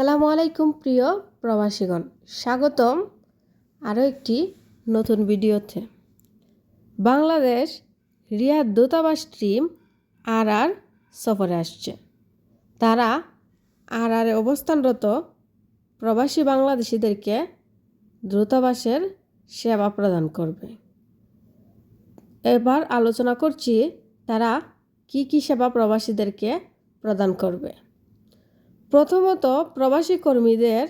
সালামু আলাইকুম প্রিয় প্রবাসীগণ। স্বাগতম আরও একটি নতুন ভিডিওতে। বাংলাদেশ রিয়াদ দূতাবাস টিম আর আর সফরে আসছে। তারা আর আর অবস্থানরত প্রবাসী বাংলাদেশিদেরকে দূতাবাসের সেবা প্রদান করবে। এবার আলোচনা করছি তারা কি কি সেবা প্রবাসীদেরকে প্রদান করবে। প্রথমত প্রবাসী কর্মীদের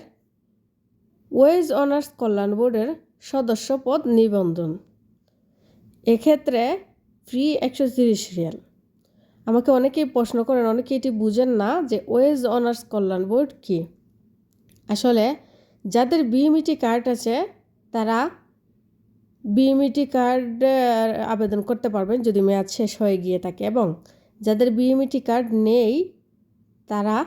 ওয়েজ অনার্স কল্যাণ বোর্ডের সদস্য পদ নিবন্ধন। এক্ষেত্রে ফ্রি একশো তিরিশ রিয়াল। আমাকে অনেকেই প্রশ্ন করেন অনেকে এটি বুঝেন না যে ওয়েজ অনার্স কল্যাণ বোর্ড কী। আসলে যাদের বিএমইটি কার্ড আছে, তারা বিএমইটি কার্ড আবেদন করতে পারবেন যদি মেয়াদ শেষ হয়ে গিয়ে থাকে এবং যাদের বিএমইটি কার্ড নেই, তারা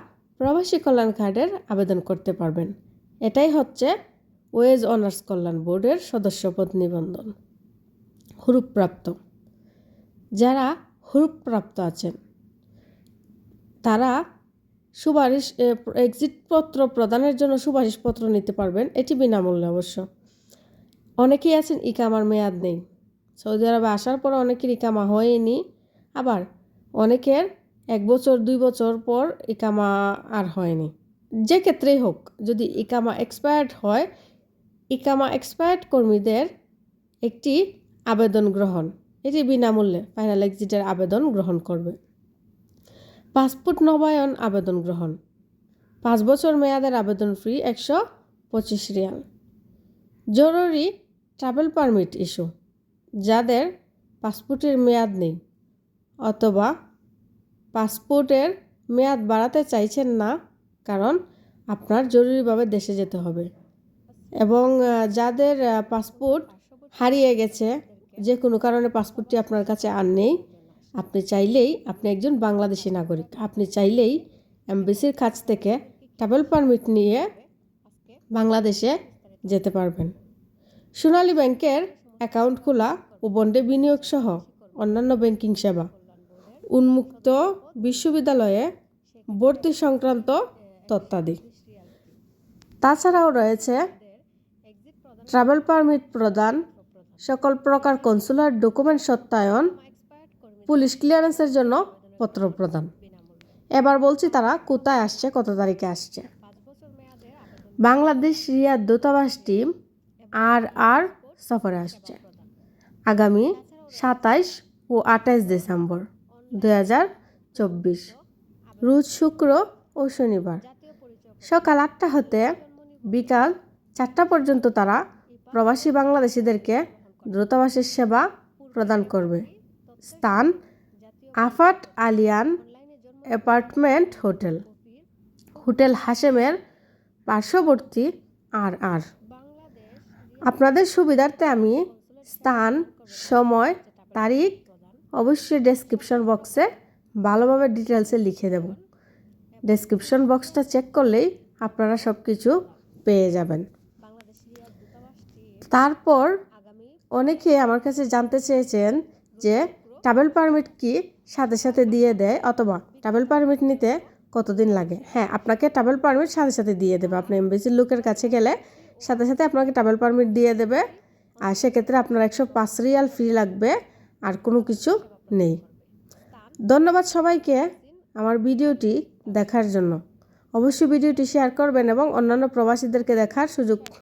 প্রবাসী কল্যাণ কার্ডের আবেদন করতে পারবেন। এটাই হচ্ছে ওয়েজ অনার্স কল্যাণ বোর্ডের সদস্যপদ নিবন্ধন। হুরুপ্রাপ্ত। যারা হুরুপ্রাপ্ত আছেন, তারা সুপারিশ এক্সিটপত্র প্রদানের জন্য সুপারিশপত্র নিতে পারবেন, এটি বিনামূল্যে অবশ্য। অনেকেই আছেন, ইকামার মেয়াদ নেই। সৌদি আরবে আসার পর অনেকের ইকামা হয়নি। আবার অনেকের এক বছর, দুই বছর পর ইকামা আর হয়নি। যে ক্ষেত্রেই হোক, যদি ইকামা এক্সপায়ার্ড হয়, ইকামা এক্সপায়ার্ড কর্মীদের একটি আবেদন গ্রহণ, এটি বিনামূল্যে ফাইনাল এক্সিটের আবেদন গ্রহণ করবে। পাসপোর্ট নবায়ন আবেদন গ্রহণ, পাঁচ বছর মেয়াদের আবেদন ফ্রি একশো পঁচিশ রিয়াল। জরুরি ট্রাভেল পারমিট ইস্যু যাদের পাসপোর্টের মেয়াদ নেই, অথবা পাসপোর্টের মেয়াদ বাড়াতে চাইছেন না, কারণ আপনার জরুরিভাবে দেশে যেতে হবে। এবং যাদের পাসপোর্ট হারিয়ে গেছে, যে কোনো কারণে পাসপোর্টটি আপনার কাছে আর নেই, আপনি চাইলেই আপনি একজন বাংলাদেশি নাগরিক। আপনি চাইলেই এমবিসির কাছ থেকে ট্রাভেল পারমিট নিয়ে বাংলাদেশে যেতে পারবেন। সোনালী ব্যাংকের অ্যাকাউন্ট খোলা ও বন্ডে বিনিয়োগ সহ অন্যান্য ব্যাংকিং সেবা। উন্মুক্ত বিশ্ববিদ্যালয়ে ভর্তি সংক্রান্ত তথ্যাদি তাছাড়াও রয়েছে ট্রাভেল পারমিট প্রদান, সকল প্রকার কনসুলার ডকুমেন্ট সত্যায়ন, পুলিশ ক্লিয়ারেন্সের জন্য পত্র প্রদান। এবার বলছি তারা কোথায় আসছে, কত তারিখে আসছে। বাংলাদেশ রিয়াদ দূতাবাস টিম আর আর সফরে আসছে। আগামী সাতাইশ ও আঠাইশ ডিসেম্বর। দু হাজার চব্বিশ। রোজ শুক্র ও শনিবার। সকাল আটটা হতে বিকাল চারটা পর্যন্ত তারা প্রবাসী বাংলাদেশিদেরকে দূতাবাসের সেবা প্রদান করবে। স্থান আফাট আলিয়ান অ্যাপার্টমেন্ট হোটেল। হোটেল হাসেমের পার্শ্ববর্তী আর আর। আপনাদের সুবিধার্থে আমি স্থান, সময়, তারিখ অবশ্যই ডেসক্রিপশন বক্সে ভালোভাবে ডিটেলসে লিখে দেব। ডেসক্রিপশন বক্সটা চেক করলেই আপনারা সব কিছু পেয়ে যাবেন। তারপর অনেকে আমার কাছে জানতে চেয়েছেন যে ট্রাভেল পারমিট কি সাথে সাথে দিয়ে দেয় অথবা ট্রাভেল পারমিট নিতে কতদিন লাগে? হ্যাঁ আপনাকে ট্রাভেল পারমিট সাথে সাথে দিয়ে দেবে। আপনি এমবিসির লোকের কাছে গেলে সাথে সাথে আপনাকে ট্রাভেল পারমিট দিয়ে দেবে। আর সেক্ষেত্রে আপনার একশো পাঁচ রিয়াল ফ্রি লাগবে। আর কোনো কিছু নেই। ধন্যবাদ সবাইকে আমার ভিডিওটি দেখার জন্য। অবশ্যই ভিডিওটি শেয়ার করবেন এবং অন্যান্য প্রবাসীদেরকে দেখার সুযোগ